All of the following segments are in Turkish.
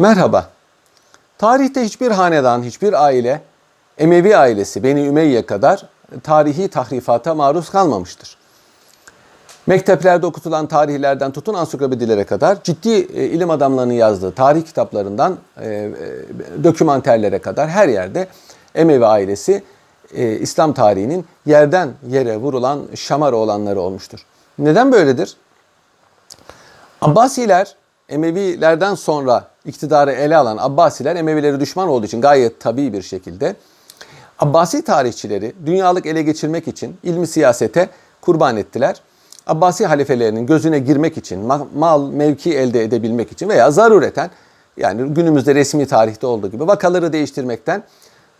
Merhaba. Tarihte hiçbir hanedan, hiçbir aile Emevi ailesi Beni Ümeyye kadar tarihi tahrifata maruz kalmamıştır. Mekteplerde okutulan tarihlerden tutun ansiklopedilere kadar ciddi e, ilim adamlarının yazdığı tarih kitaplarından e, e, dokümanterlere kadar her yerde Emevi ailesi İslam tarihinin yerden yere vurulan şamar olanları olmuştur. Neden böyledir? Abbasiler Emevilerden sonra iktidarı ele alan Abbasiler Emevileri düşman olduğu için gayet tabii bir şekilde Abbasi tarihçileri dünyalık ele geçirmek için ilmi siyasete kurban ettiler. Abbasi halifelerinin gözüne girmek için, ma- mal, mevki elde edebilmek için veya zarureten yani günümüzde resmi tarihte olduğu gibi vakaları değiştirmekten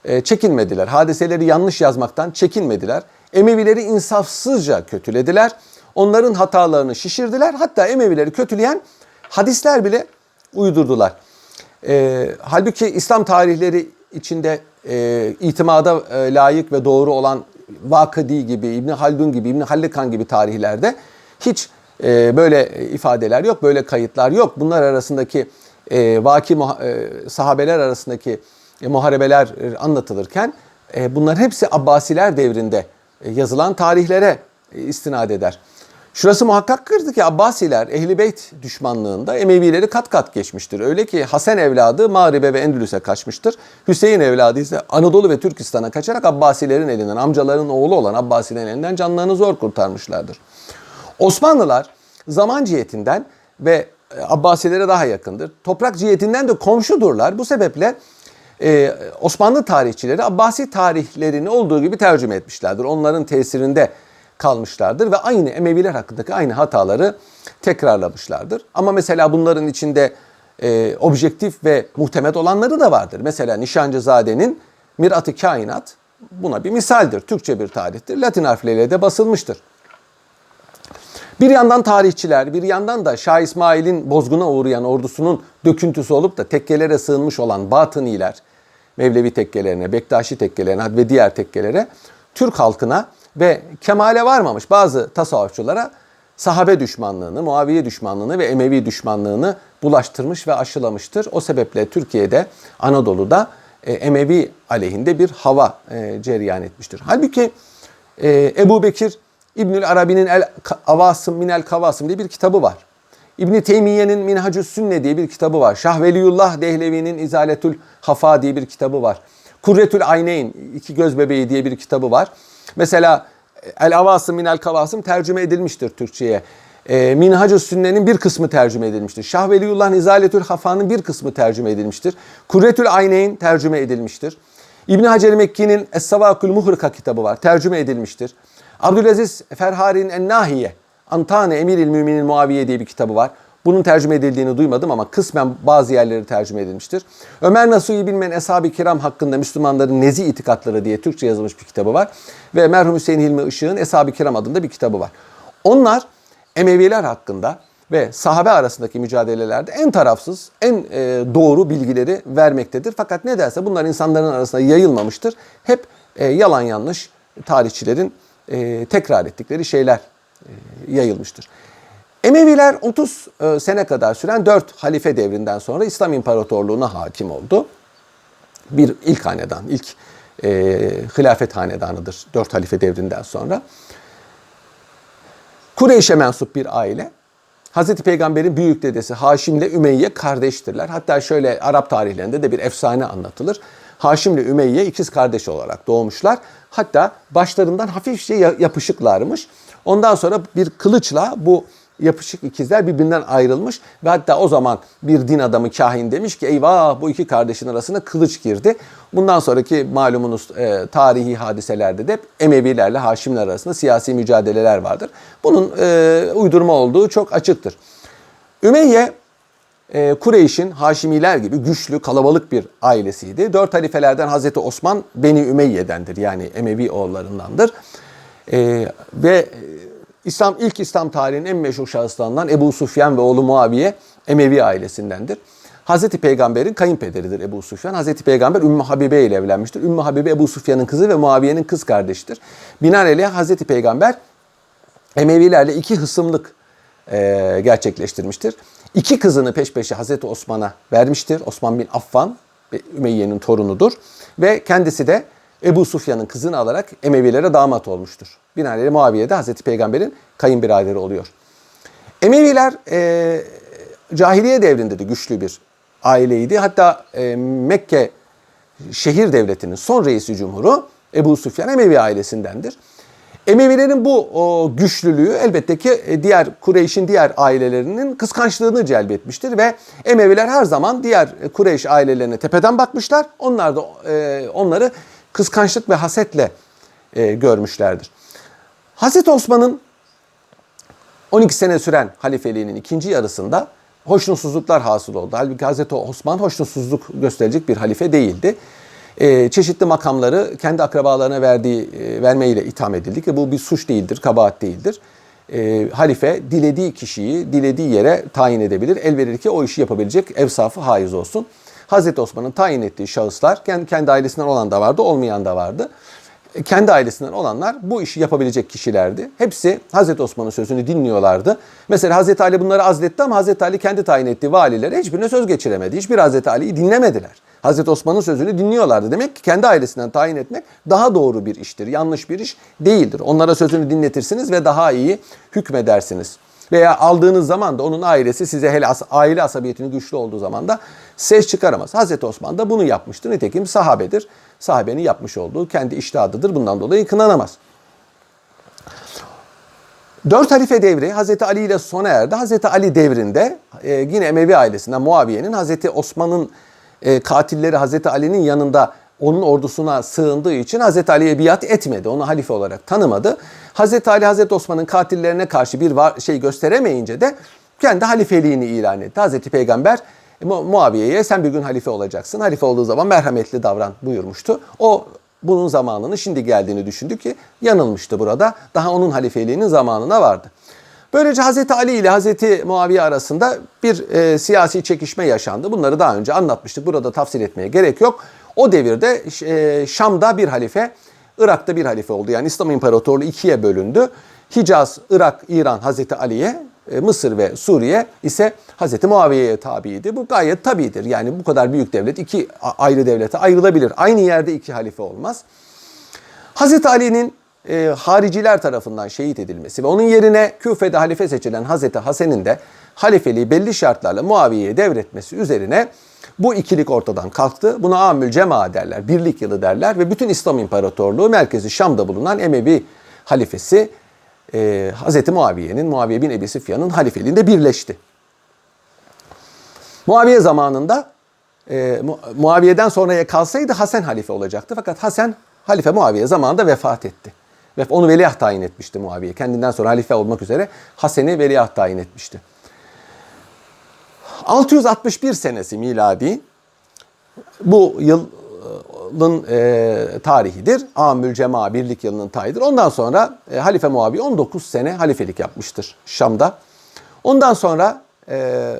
e, çekinmediler. Hadiseleri yanlış yazmaktan çekinmediler. Emevileri insafsızca kötülediler. Onların hatalarını şişirdiler. Hatta Emevileri kötüleyen hadisler bile uydurdular. E, halbuki İslam tarihleri içinde e, itimada e, layık ve doğru olan Vakıdi gibi, İbni Haldun gibi, İbni Hallikan gibi tarihlerde hiç e, böyle ifadeler yok, böyle kayıtlar yok. Bunlar arasındaki e, vaki e, sahabeler arasındaki e, muharebeler anlatılırken e, bunların hepsi Abbasiler devrinde e, yazılan tarihlere e, istinad eder. Şurası muhakkaktır ki Abbasiler Ehli Beyt düşmanlığında Emevileri kat kat geçmiştir. Öyle ki Hasan evladı Mağrib'e ve Endülüs'e kaçmıştır. Hüseyin evladı ise Anadolu ve Türkistan'a kaçarak Abbasilerin elinden, amcaların oğlu olan Abbasilerin elinden canlarını zor kurtarmışlardır. Osmanlılar zaman cihetinden ve e, Abbasilere daha yakındır. Toprak cihetinden de komşudurlar. Bu sebeple e, Osmanlı tarihçileri Abbasi tarihlerini olduğu gibi tercüme etmişlerdir. Onların tesirinde kalmışlardır ve aynı Emeviler hakkındaki aynı hataları tekrarlamışlardır. Ama mesela bunların içinde e, objektif ve muhtemet olanları da vardır. Mesela Nişancızade'nin Mirat-ı Kainat buna bir misaldir. Türkçe bir tarihtir. Latin harfleriyle de basılmıştır. Bir yandan tarihçiler, bir yandan da Şah İsmail'in bozguna uğrayan ordusunun döküntüsü olup da tekkelere sığınmış olan Batıniler, Mevlevi tekkelerine, Bektaşi tekkelerine ve diğer tekkelere, Türk halkına ve kemale varmamış bazı tasavvufçulara sahabe düşmanlığını, Muaviye düşmanlığını ve Emevi düşmanlığını bulaştırmış ve aşılamıştır. O sebeple Türkiye'de, Anadolu'da e, Emevi aleyhinde bir hava e, cereyan etmiştir. Halbuki e, Ebu Bekir İbnül Arabi'nin El Avasım Minel Kavasım diye bir kitabı var. İbn Teymiye'nin Minhacü Sünne diye bir kitabı var. Şah Veliyullah Dehlevi'nin İzaletül Hafa diye bir kitabı var. Kurretül Ayneyn, iki göz bebeği diye bir kitabı var. Mesela El Avasım Minel Kavasım tercüme edilmiştir Türkçe'ye. E, Minhacü Sünne'nin bir kısmı tercüme edilmiştir. Şah Veliyullah'ın İzaletül Hafa'nın bir kısmı tercüme edilmiştir. Kurretül Ayneyn tercüme edilmiştir. İbn Hacer Mekki'nin Es-Savakül Muhrika kitabı var. Tercüme edilmiştir. Abdülaziz Ferhari'nin En-Nahiye, Antane Emiril Müminin Muaviye diye bir kitabı var. Bunun tercüme edildiğini duymadım ama kısmen bazı yerleri tercüme edilmiştir. Ömer Nasuhi Bilmen Eshab-ı Kiram hakkında Müslümanların nezi itikatları diye Türkçe yazılmış bir kitabı var. Ve merhum Hüseyin Hilmi Işık'ın Eshab-ı Kiram adında bir kitabı var. Onlar Emeviler hakkında ve sahabe arasındaki mücadelelerde en tarafsız, en e, doğru bilgileri vermektedir. Fakat ne derse bunlar insanların arasında yayılmamıştır. Hep e, yalan yanlış tarihçilerin e, tekrar ettikleri şeyler yayılmıştır. Emeviler 30 e, sene kadar süren 4 halife devrinden sonra İslam İmparatorluğu'na hakim oldu. Bir ilk hanedan, ilk e, hilafet hanedanıdır 4 halife devrinden sonra. Kureyş'e mensup bir aile. Hazreti Peygamber'in büyük dedesi Haşim ile Ümeyye kardeştirler. Hatta şöyle Arap tarihlerinde de bir efsane anlatılır. Haşim ile Ümeyye ikiz kardeş olarak doğmuşlar. Hatta başlarından hafifçe ya- yapışıklarmış. Ondan sonra bir kılıçla bu yapışık ikizler birbirinden ayrılmış ve hatta o zaman bir din adamı kahin demiş ki eyvah bu iki kardeşin arasına kılıç girdi. Bundan sonraki malumunuz e, tarihi hadiselerde de hep Emevilerle Haşimler arasında siyasi mücadeleler vardır. Bunun e, uydurma olduğu çok açıktır. Ümeyye e, Kureyş'in Haşimiler gibi güçlü, kalabalık bir ailesiydi. Dört halifelerden Hazreti Osman Beni Ümeyye'dendir yani Emevi oğullarındandır. E, ve İslam ilk İslam tarihinin en meşhur şahıslarından Ebu Sufyan ve oğlu Muaviye Emevi ailesindendir. Hazreti Peygamber'in kayınpederidir Ebu Sufyan. Hazreti Peygamber Ümmü Habibe ile evlenmiştir. Ümmü Habibe Ebu Sufyan'ın kızı ve Muaviye'nin kız kardeşidir. Binaenaleyh Hazreti Peygamber Emevilerle iki hısımlık e, gerçekleştirmiştir. İki kızını peş peşe Hazreti Osman'a vermiştir. Osman bin Affan Ümeyye'nin torunudur. Ve kendisi de Ebu Sufyan'ın kızını alarak Emevilere damat olmuştur. Binaenaleyh Muaviye de Hazreti Peygamber'in kayınbiraderi oluyor. Emeviler e, cahiliye devrinde de güçlü bir aileydi. Hatta e, Mekke şehir devletinin son reisi cumhuru Ebu Süfyan Emevi ailesindendir. Emevilerin bu o, güçlülüğü elbette ki e, diğer Kureyş'in diğer ailelerinin kıskançlığını celbetmiştir ve Emeviler her zaman diğer e, Kureyş ailelerine tepeden bakmışlar. Onlar da e, onları kıskançlık ve hasetle e, görmüşlerdir. Hazreti Osman'ın 12 sene süren halifeliğinin ikinci yarısında hoşnutsuzluklar hasıl oldu. Halbuki Hazreti Osman hoşnutsuzluk gösterecek bir halife değildi. Ee, çeşitli makamları kendi akrabalarına verdiği e, vermeyle itham edildi ki bu bir suç değildir, kabahat değildir. Ee, halife dilediği kişiyi dilediği yere tayin edebilir. El verir ki o işi yapabilecek evsafı haiz olsun. Hazreti Osman'ın tayin ettiği şahıslar kendi, kendi ailesinden olan da vardı, olmayan da vardı kendi ailesinden olanlar bu işi yapabilecek kişilerdi. Hepsi Hazreti Osman'ın sözünü dinliyorlardı. Mesela Hazreti Ali bunları azletti ama Hazreti Ali kendi tayin ettiği valilere hiçbirine söz geçiremedi. Hiçbir Hazreti Ali'yi dinlemediler. Hazreti Osman'ın sözünü dinliyorlardı. Demek ki kendi ailesinden tayin etmek daha doğru bir iştir. Yanlış bir iş değildir. Onlara sözünü dinletirsiniz ve daha iyi hükmedersiniz. Veya aldığınız zaman da onun ailesi size hele as aile asabiyetini güçlü olduğu zaman da ses çıkaramaz. Hazreti Osman da bunu yapmıştır. Nitekim sahabedir. Sahabenin yapmış olduğu kendi iştihadıdır. Bundan dolayı kınanamaz. Dört halife devri Hazreti Ali ile sona erdi. Hazreti Ali devrinde e, yine Emevi ailesinden Muaviye'nin Hazreti Osman'ın e, katilleri Hazreti Ali'nin yanında onun ordusuna sığındığı için Hazreti Ali'ye biat etmedi. Onu halife olarak tanımadı. Hazreti Ali Hazreti Osman'ın katillerine karşı bir var, şey gösteremeyince de kendi halifeliğini ilan etti. Hazreti Peygamber Mu- Muaviye'ye sen bir gün halife olacaksın. Halife olduğu zaman merhametli davran buyurmuştu. O bunun zamanını şimdi geldiğini düşündü ki yanılmıştı burada. Daha onun halifeliğinin zamanına vardı. Böylece Hazreti Ali ile Hazreti Muaviye arasında bir e, siyasi çekişme yaşandı. Bunları daha önce anlatmıştık. Burada tafsir etmeye gerek yok. O devirde e, Şam'da bir halife, Irak'ta bir halife oldu. Yani İslam İmparatorluğu ikiye bölündü. Hicaz, Irak, İran Hazreti Ali'ye, e, Mısır ve Suriye ise Hazreti Muaviye'ye tabiydi. Bu gayet tabidir. Yani bu kadar büyük devlet iki ayrı devlete ayrılabilir. Aynı yerde iki halife olmaz. Hazreti Ali'nin e, hariciler tarafından şehit edilmesi ve onun yerine Küfe'de halife seçilen Hazreti Hasan'ın de halifeliği belli şartlarla Muaviye'ye devretmesi üzerine bu ikilik ortadan kalktı. Buna amül cema derler, birlik yılı derler ve bütün İslam İmparatorluğu merkezi Şam'da bulunan Emevi halifesi e, Hazreti Muaviye'nin, Muaviye bin Ebi Süfyan'ın halifeliğinde birleşti. Muaviye zamanında e, Mu- Muaviye'den sonraya kalsaydı Hasan halife olacaktı. Fakat Hasan halife Muaviye zamanında vefat etti. Ve onu veliaht tayin etmişti Muaviye. Kendinden sonra halife olmak üzere Hasan'ı veliaht tayin etmişti. 661 senesi miladi bu yılın e, tarihidir. Amül Cema birlik yılının tarihidir. Ondan sonra e, Halife Muaviye 19 sene halifelik yapmıştır Şam'da. Ondan sonra e,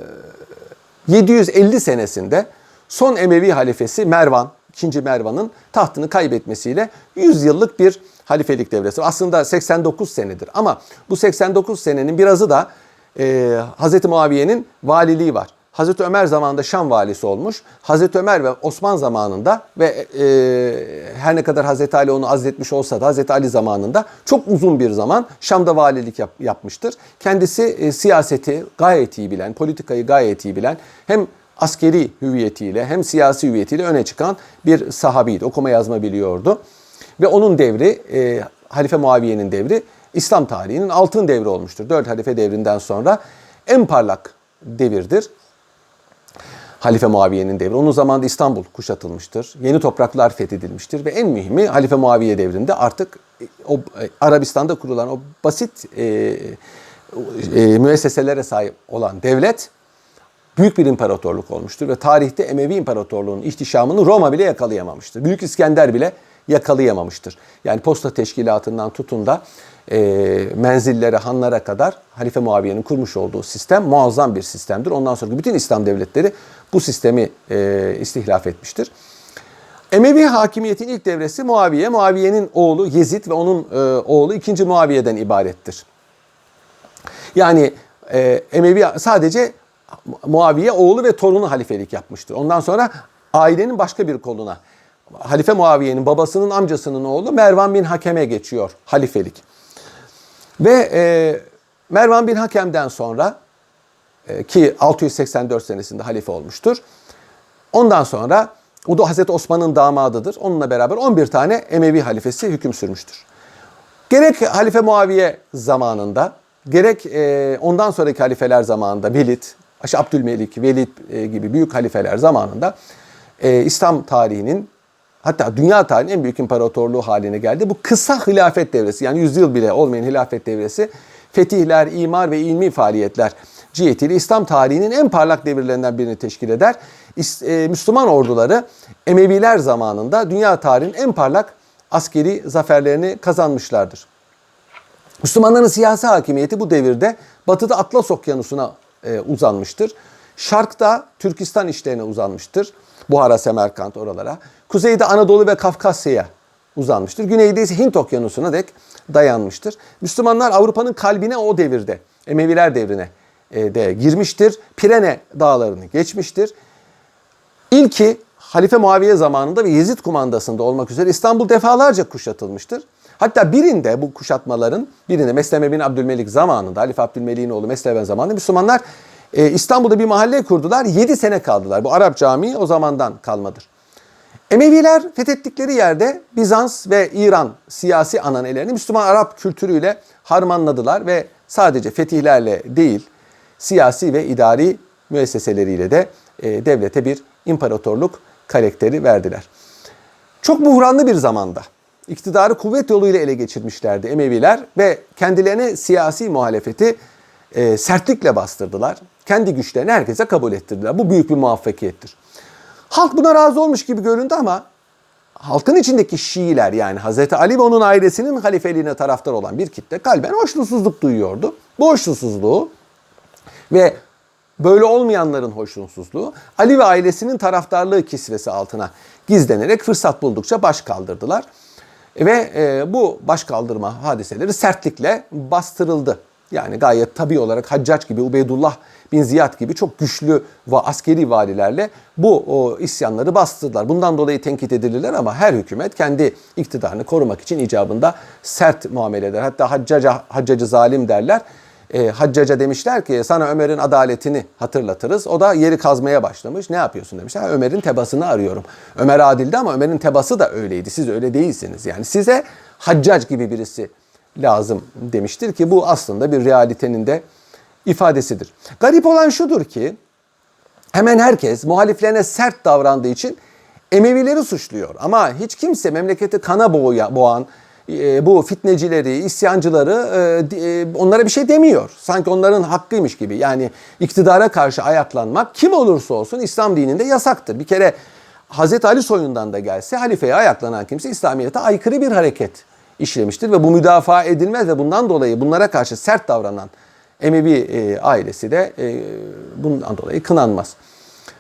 750 senesinde son Emevi halifesi Mervan, 2. Mervan'ın tahtını kaybetmesiyle 100 yıllık bir halifelik devresi. Aslında 89 senedir ama bu 89 senenin birazı da e, Hz. Muaviye'nin valiliği var. Hazreti Ömer zamanında Şam valisi olmuş. Hazreti Ömer ve Osman zamanında ve e, her ne kadar Hazreti Ali onu azletmiş olsa da Hazreti Ali zamanında çok uzun bir zaman Şam'da valilik yap- yapmıştır. Kendisi e, siyaseti gayet iyi bilen, politikayı gayet iyi bilen hem askeri hüviyetiyle hem siyasi hüviyetiyle öne çıkan bir sahabiydi. Okuma yazma biliyordu. Ve onun devri, e, Halife Muaviye'nin devri İslam tarihinin altın devri olmuştur. Dört halife devrinden sonra en parlak devirdir. Halife Muaviye'nin devri. Onun zamanında İstanbul kuşatılmıştır. Yeni topraklar fethedilmiştir ve en mühimi Halife Muaviye devrinde artık e, o e, Arabistan'da kurulan o basit e, e, müesseselere sahip olan devlet büyük bir imparatorluk olmuştur ve tarihte Emevi İmparatorluğu'nun ihtişamını Roma bile yakalayamamıştır. Büyük İskender bile yakalayamamıştır. Yani posta teşkilatından tutun da e, menzillere, hanlara kadar Halife Muaviye'nin kurmuş olduğu sistem muazzam bir sistemdir. Ondan sonra bütün İslam devletleri bu sistemi e, istihlaf etmiştir. Emevi hakimiyetin ilk devresi Muaviye. Muaviye'nin oğlu Yezid ve onun e, oğlu 2. Muaviye'den ibarettir. Yani e, Emevi sadece Muaviye oğlu ve torunu halifelik yapmıştır. Ondan sonra ailenin başka bir koluna Halife Muaviye'nin babasının amcasının oğlu Mervan bin Hakem'e geçiyor halifelik. Ve e, Mervan bin Hakem'den sonra e, ki 684 senesinde halife olmuştur. Ondan sonra o da Hazreti Osman'ın damadıdır. Onunla beraber 11 tane Emevi halifesi hüküm sürmüştür. Gerek Halife Muaviye zamanında, gerek e, ondan sonraki halifeler zamanında Velid, Abdülmelik, Velid e, gibi büyük halifeler zamanında e, İslam tarihinin hatta dünya tarihinin en büyük imparatorluğu haline geldi. Bu kısa hilafet devresi yani yüzyıl bile olmayan hilafet devresi fetihler, imar ve ilmi faaliyetler cihetiyle İslam tarihinin en parlak devirlerinden birini teşkil eder. E, Müslüman orduları Emeviler zamanında dünya tarihinin en parlak askeri zaferlerini kazanmışlardır. Müslümanların siyasi hakimiyeti bu devirde batıda Atlas Okyanusu'na e, uzanmıştır. Şarkta Türkistan işlerine uzanmıştır. Buhara, Semerkant oralara. Kuzeyde Anadolu ve Kafkasya'ya uzanmıştır. Güneyde ise Hint Okyanusu'na dek dayanmıştır. Müslümanlar Avrupa'nın kalbine o devirde, Emeviler devrine e, de girmiştir. Pirene dağlarını geçmiştir. İlki Halife Muaviye zamanında ve Yezid kumandasında olmak üzere İstanbul defalarca kuşatılmıştır. Hatta birinde bu kuşatmaların birinde Mesleme bin Abdülmelik zamanında Halife Abdülmelik'in oğlu Mesleme zamanında Müslümanlar e, İstanbul'da bir mahalle kurdular. 7 sene kaldılar. Bu Arap Camii o zamandan kalmadır. Emeviler fethettikleri yerde Bizans ve İran siyasi ananelerini Müslüman Arap kültürüyle harmanladılar ve sadece fetihlerle değil siyasi ve idari müesseseleriyle de e, devlete bir imparatorluk karakteri verdiler. Çok buhranlı bir zamanda iktidarı kuvvet yoluyla ele geçirmişlerdi Emeviler ve kendilerine siyasi muhalefeti e, sertlikle bastırdılar. Kendi güçlerini herkese kabul ettirdiler. Bu büyük bir muvaffakiyettir. Halk buna razı olmuş gibi göründü ama halkın içindeki Şiiler yani Hazreti Ali ve onun ailesinin halifeliğine taraftar olan bir kitle kalben hoşnutsuzluk duyuyordu. Bu hoşnutsuzluğu ve böyle olmayanların hoşnutsuzluğu Ali ve ailesinin taraftarlığı kisvesi altına gizlenerek fırsat buldukça baş kaldırdılar. Ve e, bu baş kaldırma hadiseleri sertlikle bastırıldı. Yani gayet tabi olarak Haccac gibi, Ubeydullah bin Ziyad gibi çok güçlü ve askeri valilerle bu o isyanları bastırdılar. Bundan dolayı tenkit edilirler ama her hükümet kendi iktidarını korumak için icabında sert muamele eder. Hatta Haccaca, Haccacı zalim derler. E, Haccaca demişler ki sana Ömer'in adaletini hatırlatırız. O da yeri kazmaya başlamış. Ne yapıyorsun demişler. Ömer'in tebasını arıyorum. Ömer adildi ama Ömer'in tebası da öyleydi. Siz öyle değilsiniz. Yani size Haccac gibi birisi lazım demiştir ki bu aslında bir realitenin de ifadesidir. Garip olan şudur ki hemen herkes muhaliflerine sert davrandığı için Emevileri suçluyor. Ama hiç kimse memleketi kana boğuya, boğan e, bu fitnecileri, isyancıları e, e, onlara bir şey demiyor. Sanki onların hakkıymış gibi. Yani iktidara karşı ayaklanmak kim olursa olsun İslam dininde yasaktır. Bir kere Hazreti Ali soyundan da gelse halifeye ayaklanan kimse İslamiyet'e aykırı bir hareket işlemiştir ve bu müdafaa edilmez ve bundan dolayı bunlara karşı sert davranan Emevi e, ailesi de e, bundan dolayı kınanmaz.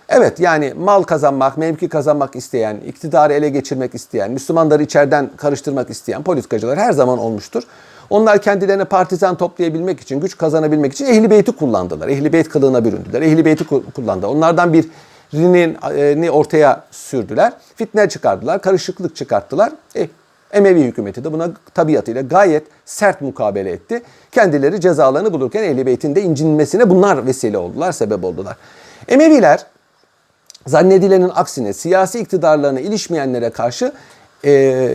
Evet yani mal kazanmak, mevki kazanmak isteyen, iktidarı ele geçirmek isteyen, Müslümanları içeriden karıştırmak isteyen politikacılar her zaman olmuştur. Onlar kendilerine partizan toplayabilmek için, güç kazanabilmek için Ehli Beyt'i kullandılar. Ehli Beyt kılığına büründüler. Ehli Beyt'i kullandı. Onlardan birini ortaya sürdüler. Fitne çıkardılar, karışıklık çıkarttılar. E, Emevi hükümeti de buna tabiatıyla gayet sert mukabele etti. Kendileri cezalarını bulurken Ehl-i Beyt'in de incinmesine bunlar vesile oldular, sebep oldular. Emeviler zannedilenin aksine siyasi iktidarlarına ilişmeyenlere karşı e,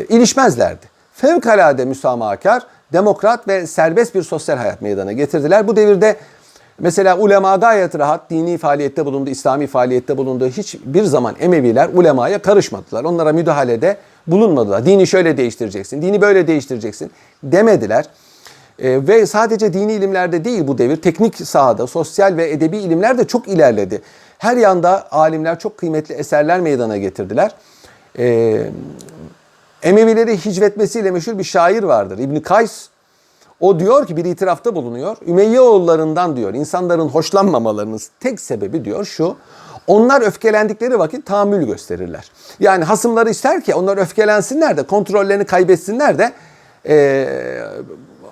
ilişmezlerdi. Fevkalade müsamahakar, demokrat ve serbest bir sosyal hayat meydana getirdiler. Bu devirde mesela ulema gayet rahat dini faaliyette bulundu, İslami faaliyette bulundu. Hiçbir zaman Emeviler ulemaya karışmadılar. Onlara müdahalede bulunmadılar. Dini şöyle değiştireceksin, dini böyle değiştireceksin demediler. E, ve sadece dini ilimlerde değil bu devir, teknik sahada, sosyal ve edebi ilimler de çok ilerledi. Her yanda alimler çok kıymetli eserler meydana getirdiler. E, Emevileri hicvetmesiyle meşhur bir şair vardır. İbn Kays. O diyor ki bir itirafta bulunuyor. Ümeyye oğullarından diyor insanların hoşlanmamalarının tek sebebi diyor şu. Onlar öfkelendikleri vakit tahammül gösterirler. Yani hasımları ister ki onlar öfkelensinler de kontrollerini kaybetsinler de e,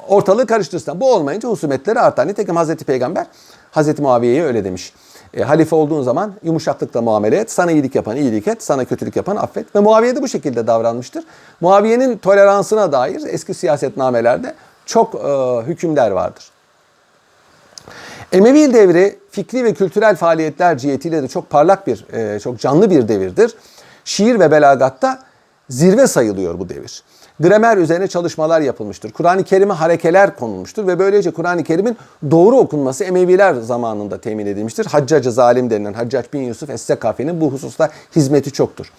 ortalığı karıştırsınlar. Bu olmayınca husumetleri artar. Nitekim Hazreti Peygamber Hazreti Muaviye'ye öyle demiş. E, halife olduğun zaman yumuşaklıkla muamele et. Sana iyilik yapan iyilik et. Sana kötülük yapan affet. Ve Muaviye de bu şekilde davranmıştır. Muaviye'nin toleransına dair eski siyasetnamelerde çok e, hükümler vardır. Emevi devri fikri ve kültürel faaliyetler cihetiyle de çok parlak bir, e, çok canlı bir devirdir. Şiir ve belagatta zirve sayılıyor bu devir. Gramer üzerine çalışmalar yapılmıştır. Kur'an-ı Kerim'e harekeler konulmuştur ve böylece Kur'an-ı Kerim'in doğru okunması Emeviler zamanında temin edilmiştir. Haccacı zalim denilen Haccac bin Yusuf Es-Sekafi'nin bu hususta hizmeti çoktur.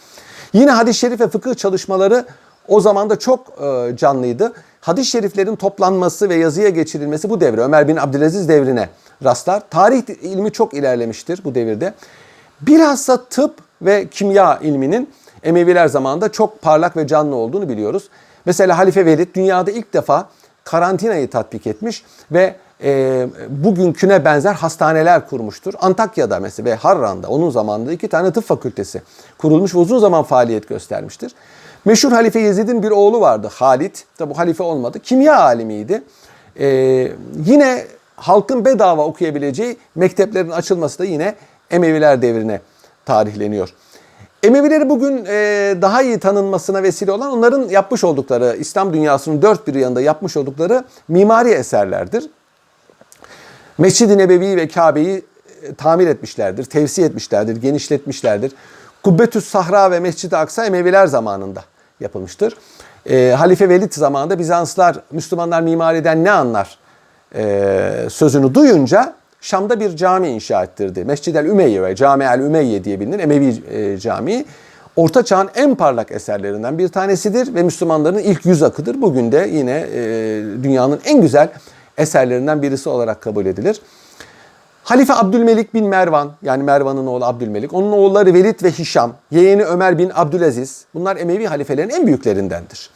Yine hadis-i şerif ve fıkıh çalışmaları o zaman da çok e, canlıydı. Hadis-i şeriflerin toplanması ve yazıya geçirilmesi bu devre Ömer bin Abdülaziz devrine rastlar. Tarih ilmi çok ilerlemiştir bu devirde. Bilhassa tıp ve kimya ilminin Emeviler zamanında çok parlak ve canlı olduğunu biliyoruz. Mesela Halife Velid dünyada ilk defa karantinayı tatbik etmiş ve e, bugünküne benzer hastaneler kurmuştur. Antakya'da mesela ve Harran'da onun zamanında iki tane tıp fakültesi kurulmuş ve uzun zaman faaliyet göstermiştir. Meşhur Halife Yezid'in bir oğlu vardı Halit. Tabi bu halife olmadı. Kimya alimiydi. E, yine halkın bedava okuyabileceği mekteplerin açılması da yine Emeviler devrine tarihleniyor. Emevileri bugün e, daha iyi tanınmasına vesile olan onların yapmış oldukları, İslam dünyasının dört bir yanında yapmış oldukları mimari eserlerdir. Mescid-i Nebevi ve Kabe'yi e, tamir etmişlerdir, tevsi etmişlerdir, genişletmişlerdir. Kubbetüs Sahra ve Mescid-i Aksa Emeviler zamanında yapılmıştır. E, Halife Velid zamanında Bizanslar, Müslümanlar mimariden ne anlar e, sözünü duyunca Şam'da bir cami inşa ettirdi. Mescid-el Ümeyye ve Cami-el Ümeyye diye bilinen Emevi e, Camii. Orta Çağ'ın en parlak eserlerinden bir tanesidir ve Müslümanların ilk yüz akıdır. Bugün de yine e, dünyanın en güzel eserlerinden birisi olarak kabul edilir. Halife Abdülmelik bin Mervan yani Mervan'ın oğlu Abdülmelik, onun oğulları Velid ve Hişam, yeğeni Ömer bin Abdülaziz bunlar Emevi halifelerin en büyüklerindendir.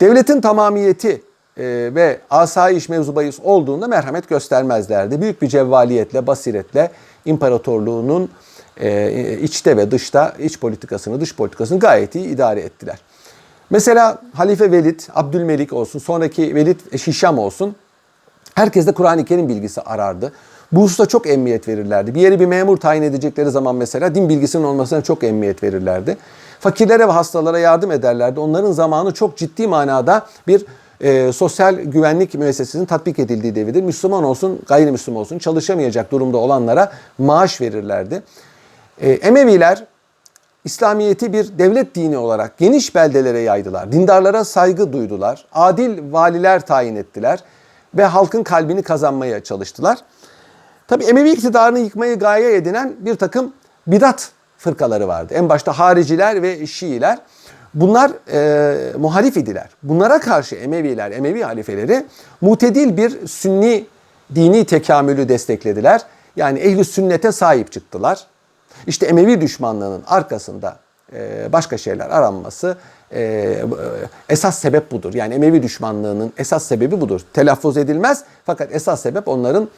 Devletin tamamiyeti e, ve asayiş mevzu bahis olduğunda merhamet göstermezlerdi. Büyük bir cevvaliyetle, basiretle imparatorluğunun e, içte ve dışta iç politikasını, dış politikasını gayet iyi idare ettiler. Mesela Halife Velid, Abdülmelik olsun, sonraki Velid Şişam olsun herkes de Kur'an-ı Kerim bilgisi arardı. Bu hususta çok emniyet verirlerdi. Bir yere bir memur tayin edecekleri zaman mesela din bilgisinin olmasına çok emniyet verirlerdi. Fakirlere ve hastalara yardım ederlerdi. Onların zamanı çok ciddi manada bir e, sosyal güvenlik müessesesinin tatbik edildiği devirdir. Müslüman olsun, gayrimüslim olsun çalışamayacak durumda olanlara maaş verirlerdi. E, Emeviler İslamiyet'i bir devlet dini olarak geniş beldelere yaydılar. Dindarlara saygı duydular. Adil valiler tayin ettiler ve halkın kalbini kazanmaya çalıştılar. Tabi Emevi iktidarını yıkmayı gaye edinen bir takım bidat fırkaları vardı. En başta hariciler ve Şiiler. Bunlar e, muhalif idiler. Bunlara karşı Emeviler, Emevi halifeleri mutedil bir sünni dini tekamülü desteklediler. Yani ehli sünnete sahip çıktılar. İşte Emevi düşmanlığının arkasında e, başka şeyler aranması e, esas sebep budur. Yani Emevi düşmanlığının esas sebebi budur. Telaffuz edilmez fakat esas sebep onların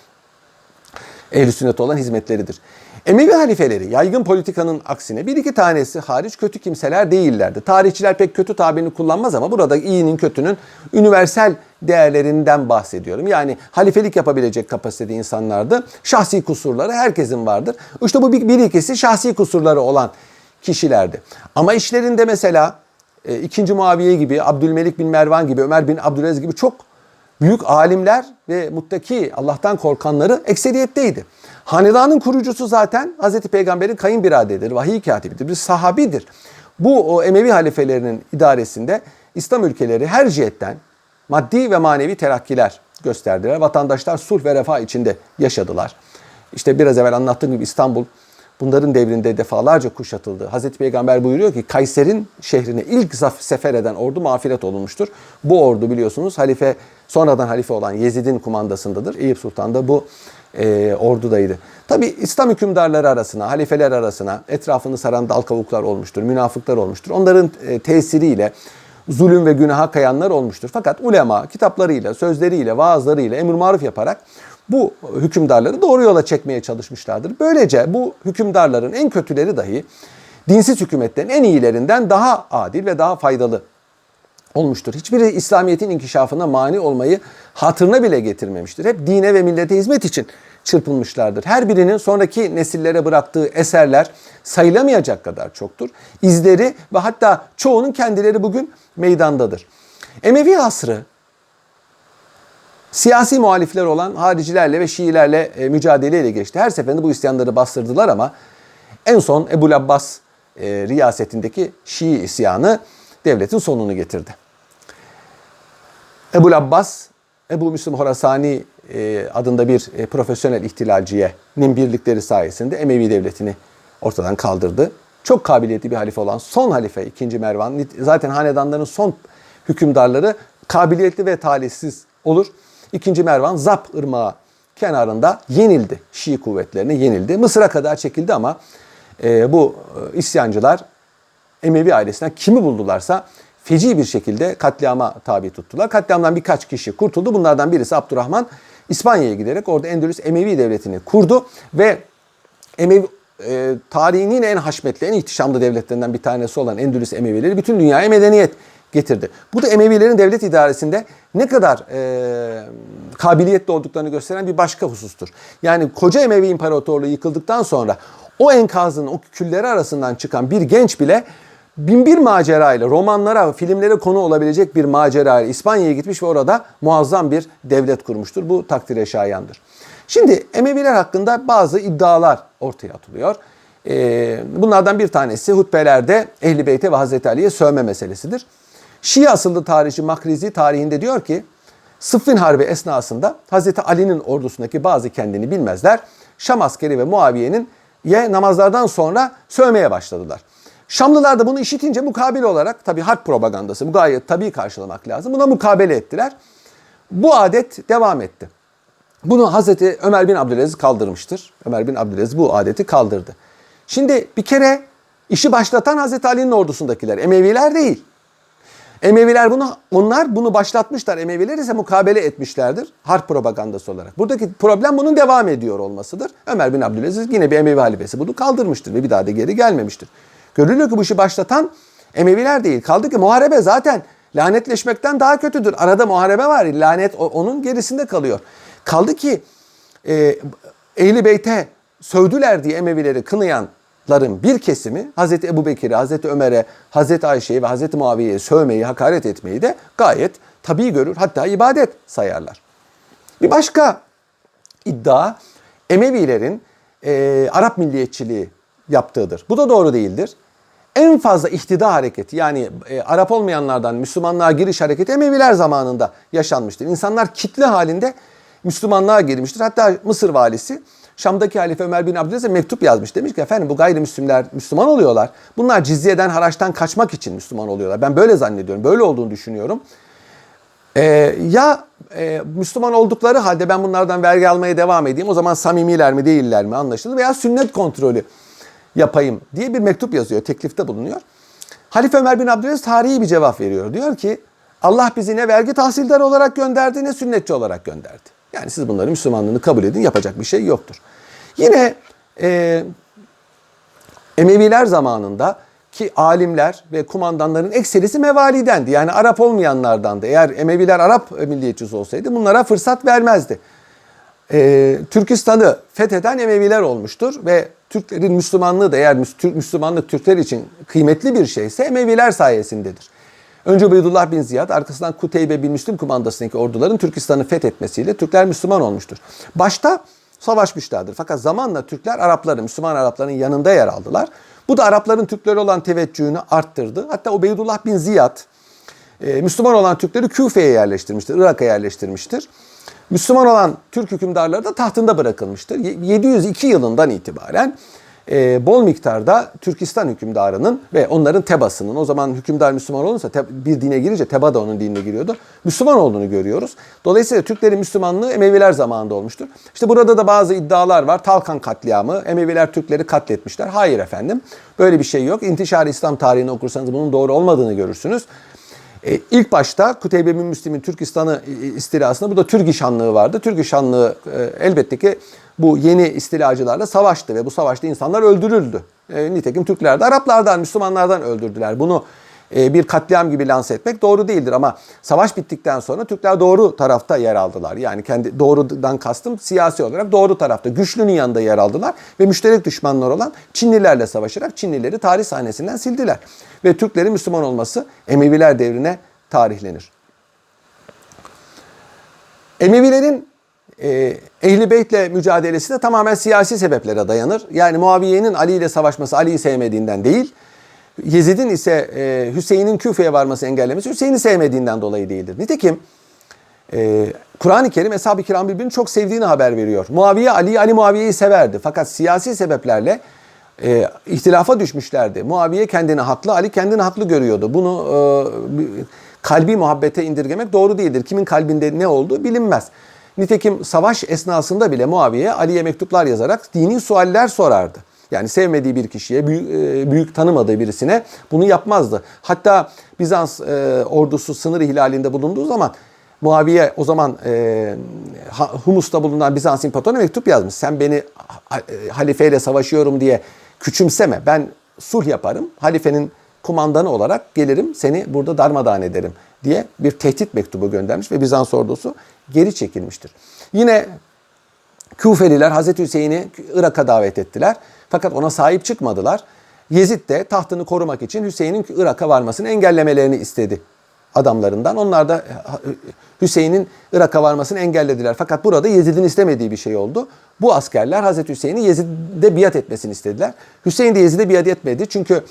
ehl sünnet olan hizmetleridir. Emevi halifeleri yaygın politikanın aksine bir iki tanesi hariç kötü kimseler değillerdi. Tarihçiler pek kötü tabirini kullanmaz ama burada iyinin kötünün üniversel değerlerinden bahsediyorum. Yani halifelik yapabilecek kapasitede insanlardı. Şahsi kusurları herkesin vardır. İşte bu bir, ikisi şahsi kusurları olan kişilerdi. Ama işlerinde mesela e, 2. Muaviye gibi, Abdülmelik bin Mervan gibi, Ömer bin Abdülaziz gibi çok büyük alimler ve muttaki Allah'tan korkanları ekseriyetteydi. Hanedanın kurucusu zaten Hz. Peygamber'in kayınbiraderidir, vahiy katibidir, bir sahabidir. Bu Emevi halifelerinin idaresinde İslam ülkeleri her cihetten maddi ve manevi terakkiler gösterdiler. Vatandaşlar sulh ve refah içinde yaşadılar. İşte biraz evvel anlattığım gibi İstanbul bunların devrinde defalarca kuşatıldı. Hazreti Peygamber buyuruyor ki Kayser'in şehrine ilk sefer eden ordu mağfiret olunmuştur. Bu ordu biliyorsunuz halife sonradan halife olan Yezid'in kumandasındadır. Eyüp Sultan da bu e, ordudaydı. Tabi İslam hükümdarları arasına, halifeler arasına etrafını saran dal kavuklar olmuştur, münafıklar olmuştur. Onların e, tesiriyle zulüm ve günaha kayanlar olmuştur. Fakat ulema kitaplarıyla, sözleriyle, vaazlarıyla emir maruf yaparak bu hükümdarları doğru yola çekmeye çalışmışlardır. Böylece bu hükümdarların en kötüleri dahi dinsiz hükümetlerin en iyilerinden daha adil ve daha faydalı olmuştur. Hiçbiri İslamiyet'in inkişafına mani olmayı hatırına bile getirmemiştir. Hep dine ve millete hizmet için çırpılmışlardır. Her birinin sonraki nesillere bıraktığı eserler sayılamayacak kadar çoktur. İzleri ve hatta çoğunun kendileri bugün meydandadır. Emevi asrı siyasi muhalifler olan haricilerle ve Şiilerle e, mücadeleyle geçti. Her seferinde bu isyanları bastırdılar ama en son Ebu Abbas e, riyasetindeki Şii isyanı devletin sonunu getirdi. Ebu Abbas, Ebu Müslim Horasani e, adında bir e, profesyonel ihtilalciyenin birlikleri sayesinde Emevi devletini ortadan kaldırdı. Çok kabiliyetli bir halife olan son halife 2. Mervan, zaten hanedanların son hükümdarları kabiliyetli ve talihsiz olur. 2. Mervan Zap Irmağı kenarında yenildi. Şii kuvvetlerine yenildi. Mısır'a kadar çekildi ama e, bu e, isyancılar Emevi ailesinden kimi buldularsa feci bir şekilde katliama tabi tuttular. Katliamdan birkaç kişi kurtuldu. Bunlardan birisi Abdurrahman İspanya'ya giderek orada Endülüs Emevi devletini kurdu ve Emevi e, tarihinin en haşmetli, en ihtişamlı devletlerinden bir tanesi olan Endülüs Emevileri bütün dünyaya medeniyet getirdi. Bu da Emevilerin devlet idaresinde ne kadar e, kabiliyetli olduklarını gösteren bir başka husustur. Yani koca Emevi İmparatorluğu yıkıldıktan sonra o enkazın, o külleri arasından çıkan bir genç bile binbir macerayla, romanlara, filmlere konu olabilecek bir macerayla İspanya'ya gitmiş ve orada muazzam bir devlet kurmuştur. Bu takdire şayandır. Şimdi Emeviler hakkında bazı iddialar ortaya atılıyor. Ee, bunlardan bir tanesi hutbelerde Ehl-i Beyt'e ve Hazreti Ali'ye sövme meselesidir. Şii asıllı tarihçi Makrizi tarihinde diyor ki Sıffin Harbi esnasında Hazreti Ali'nin ordusundaki bazı kendini bilmezler Şam askeri ve Muaviye'nin ye namazlardan sonra sövmeye başladılar. Şamlılar da bunu işitince mukabele olarak tabi harp propagandası bu gayet tabii karşılamak lazım. Buna mukabele ettiler. Bu adet devam etti. Bunu Hazreti Ömer bin Abdülaziz kaldırmıştır. Ömer bin Abdülaziz bu adeti kaldırdı. Şimdi bir kere işi başlatan Hazreti Ali'nin ordusundakiler. Emeviler değil. Emeviler bunu, onlar bunu başlatmışlar. Emeviler ise mukabele etmişlerdir. Harp propagandası olarak. Buradaki problem bunun devam ediyor olmasıdır. Ömer bin Abdülaziz yine bir Emevi halifesi bunu kaldırmıştır ve bir daha da geri gelmemiştir. Görülüyor ki bu işi başlatan Emeviler değil. Kaldı ki muharebe zaten lanetleşmekten daha kötüdür. Arada muharebe var. Lanet onun gerisinde kalıyor. Kaldı ki e, Ehl-i Beyt'e sövdüler diye Emevileri kınayanların bir kesimi Hazreti Ebu Bekir'e, Hazreti Ömer'e, Hazreti Ayşe'ye ve Hazreti Muaviye'ye sövmeyi, hakaret etmeyi de gayet tabii görür. Hatta ibadet sayarlar. Bir başka iddia Emevilerin e, Arap milliyetçiliği yaptığıdır. Bu da doğru değildir. En fazla ihtida hareketi yani e, Arap olmayanlardan Müslümanlığa giriş hareketi Emeviler zamanında yaşanmıştır. İnsanlar kitle halinde Müslümanlığa girmiştir. Hatta Mısır valisi Şam'daki halife Ömer bin Abdülaziz'e mektup yazmış. Demiş ki efendim bu gayrimüslimler Müslüman oluyorlar. Bunlar cizyeden, haraçtan kaçmak için Müslüman oluyorlar. Ben böyle zannediyorum. Böyle olduğunu düşünüyorum. Ee, ya e, Müslüman oldukları halde ben bunlardan vergi almaya devam edeyim. O zaman samimiler mi değiller mi anlaşılır. Veya sünnet kontrolü yapayım diye bir mektup yazıyor. Teklifte bulunuyor. Halife Ömer bin Abdülaziz tarihi bir cevap veriyor. Diyor ki Allah bizi ne vergi tahsildarı olarak gönderdi ne sünnetçi olarak gönderdi. Yani siz bunların Müslümanlığını kabul edin yapacak bir şey yoktur. Yine e, Emeviler zamanında ki alimler ve kumandanların ekserisi mevalidendi. Yani Arap olmayanlardandı. Eğer Emeviler Arap milliyetçisi olsaydı bunlara fırsat vermezdi. E, Türkistan'ı fetheden Emeviler olmuştur ve Türklerin Müslümanlığı da eğer Müslümanlık Türkler için kıymetli bir şeyse Emeviler sayesindedir. Önce Ubeydullah bin Ziyad, arkasından Kuteybe bin Müslim kumandasındaki orduların Türkistan'ı fethetmesiyle Türkler Müslüman olmuştur. Başta savaşmışlardır. Fakat zamanla Türkler Arapların, Müslüman Arapların yanında yer aldılar. Bu da Arapların Türkleri olan teveccühünü arttırdı. Hatta Ubeydullah bin Ziyad, e, Müslüman olan Türkleri Küfe'ye yerleştirmiştir, Irak'a yerleştirmiştir. Müslüman olan Türk hükümdarları da tahtında bırakılmıştır. 702 yılından itibaren e, bol miktarda Türkistan hükümdarının ve onların tebasının o zaman hükümdar Müslüman olursa bir dine girince teba da onun dinine giriyordu. Müslüman olduğunu görüyoruz. Dolayısıyla Türklerin Müslümanlığı Emeviler zamanında olmuştur. İşte burada da bazı iddialar var. Talkan katliamı, Emeviler Türkleri katletmişler. Hayır efendim. Böyle bir şey yok. İntişar İslam tarihini okursanız bunun doğru olmadığını görürsünüz. E, ilk başta Kuteybe bin Müslim'in Türkistan'ı istilasında bu da Türk işanlığı vardı. Türk işanlığı e, elbette ki bu yeni istilacılarla savaştı ve bu savaşta insanlar öldürüldü. E, nitekim Türkler de Araplardan, Müslümanlardan öldürdüler. Bunu e, bir katliam gibi lanse etmek doğru değildir. Ama savaş bittikten sonra Türkler doğru tarafta yer aldılar. Yani kendi doğrudan kastım siyasi olarak doğru tarafta. Güçlünün yanında yer aldılar ve müşterek düşmanlar olan Çinlilerle savaşarak Çinlileri tarih sahnesinden sildiler. Ve Türklerin Müslüman olması Emeviler devrine tarihlenir. Emevilerin e, Ehli Beyt'le mücadelesi de tamamen siyasi sebeplere dayanır. Yani Muaviye'nin Ali ile savaşması Ali'yi sevmediğinden değil, Yezid'in ise e, Hüseyin'in Küfe'ye varması engellemesi Hüseyin'i sevmediğinden dolayı değildir. Nitekim e, Kur'an-ı Kerim Eshab-ı Kiram birbirini çok sevdiğini haber veriyor. Muaviye Ali'yi, Ali Muaviye'yi severdi. Fakat siyasi sebeplerle e, ihtilafa düşmüşlerdi. Muaviye kendini haklı, Ali kendini haklı görüyordu. Bunu e, kalbi muhabbete indirgemek doğru değildir. Kimin kalbinde ne olduğu bilinmez. Nitekim savaş esnasında bile Muaviye Ali'ye mektuplar yazarak dini sualler sorardı. Yani sevmediği bir kişiye, büyük, e, büyük tanımadığı birisine bunu yapmazdı. Hatta Bizans e, ordusu sınır ihlalinde bulunduğu zaman Muaviye o zaman e, Humus'ta bulunan Bizans İmparatorluğu'na mektup yazmış. Sen beni e, halifeyle savaşıyorum diye küçümseme. Ben sulh yaparım. Halifenin kumandanı olarak gelirim seni burada darmadağın ederim diye bir tehdit mektubu göndermiş ve Bizans ordusu geri çekilmiştir. Yine Küfeliler Hazreti Hüseyin'i Irak'a davet ettiler. Fakat ona sahip çıkmadılar. Yezid de tahtını korumak için Hüseyin'in Irak'a varmasını engellemelerini istedi adamlarından. Onlar da Hüseyin'in Irak'a varmasını engellediler. Fakat burada Yezid'in istemediği bir şey oldu. Bu askerler Hazreti Hüseyin'i Yezid'e biat etmesini istediler. Hüseyin de Yezid'e biat etmedi. Çünkü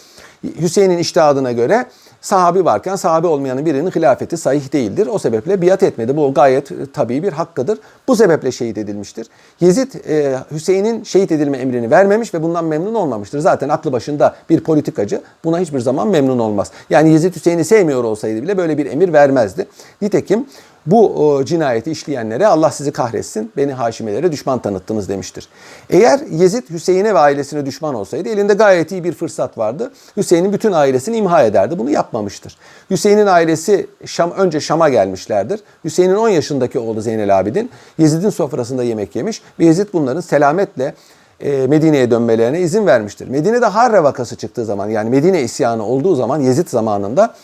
Hüseyin'in iştihadına göre sahabi varken sahabi olmayanın birinin hilafeti sahih değildir. O sebeple biat etmedi. Bu gayet tabii bir hakkıdır. Bu sebeple şehit edilmiştir. Yezid e, Hüseyin'in şehit edilme emrini vermemiş ve bundan memnun olmamıştır. Zaten aklı başında bir politikacı buna hiçbir zaman memnun olmaz. Yani Yezid Hüseyin'i sevmiyor olsaydı bile böyle bir emir vermezdi. Nitekim bu cinayeti işleyenlere Allah sizi kahretsin, beni Haşimelere düşman tanıttınız demiştir. Eğer Yezid Hüseyin'e ve ailesine düşman olsaydı elinde gayet iyi bir fırsat vardı. Hüseyin'in bütün ailesini imha ederdi. Bunu yapmamıştır. Hüseyin'in ailesi Şam, önce Şam'a gelmişlerdir. Hüseyin'in 10 yaşındaki oğlu Zeynel Abidin Yezid'in sofrasında yemek yemiş ve Yezid bunların selametle e, Medine'ye dönmelerine izin vermiştir. Medine'de Harre vakası çıktığı zaman yani Medine isyanı olduğu zaman Yezid zamanında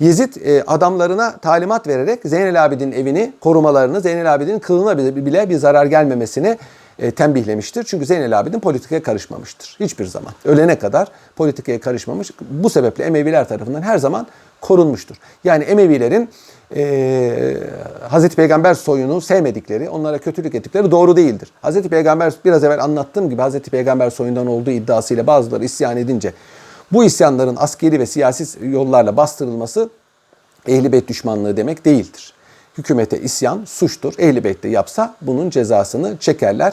Yezid e, adamlarına talimat vererek Zeynel Abidin evini korumalarını, Zeynel Abidin kılına bile bir zarar gelmemesini e, tembihlemiştir. Çünkü Zeynel Abidin politikaya karışmamıştır. Hiçbir zaman. Ölene kadar politikaya karışmamış. Bu sebeple Emeviler tarafından her zaman korunmuştur. Yani Emevilerin e, Hazreti Peygamber soyunu sevmedikleri, onlara kötülük ettikleri doğru değildir. Hazreti Peygamber biraz evvel anlattığım gibi Hazreti Peygamber soyundan olduğu iddiasıyla bazıları isyan edince bu isyanların askeri ve siyasi yollarla bastırılması ehli beyt düşmanlığı demek değildir. Hükümete isyan suçtur. Ehli beyt de yapsa bunun cezasını çekerler.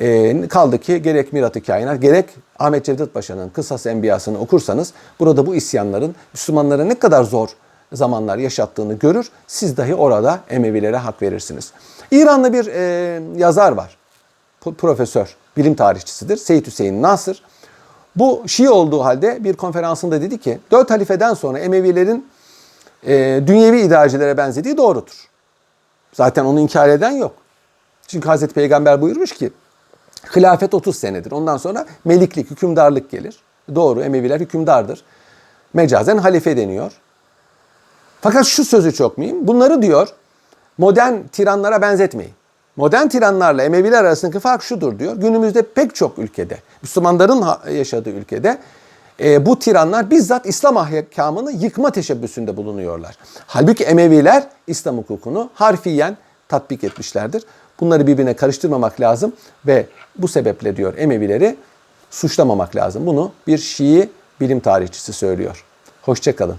E, kaldı ki gerek Mirat-ı Kainat gerek Ahmet Cevdet Paşa'nın Kısas Enbiyası'nı okursanız burada bu isyanların Müslümanlara ne kadar zor zamanlar yaşattığını görür. Siz dahi orada Emevilere hak verirsiniz. İranlı bir e, yazar var. Profesör, bilim tarihçisidir. Seyit Hüseyin Nasır. Bu Şii olduğu halde bir konferansında dedi ki dört halifeden sonra Emevilerin e, dünyevi idarecilere benzediği doğrudur. Zaten onu inkar eden yok. Çünkü Hazreti Peygamber buyurmuş ki hilafet 30 senedir. Ondan sonra meliklik, hükümdarlık gelir. Doğru Emeviler hükümdardır. Mecazen halife deniyor. Fakat şu sözü çok mühim. Bunları diyor modern tiranlara benzetmeyin. Modern tiranlarla Emeviler arasındaki fark şudur diyor. Günümüzde pek çok ülkede, Müslümanların yaşadığı ülkede e, bu tiranlar bizzat İslam ahkamını yıkma teşebbüsünde bulunuyorlar. Halbuki Emeviler İslam hukukunu harfiyen tatbik etmişlerdir. Bunları birbirine karıştırmamak lazım ve bu sebeple diyor Emevileri suçlamamak lazım. Bunu bir Şii bilim tarihçisi söylüyor. Hoşçakalın.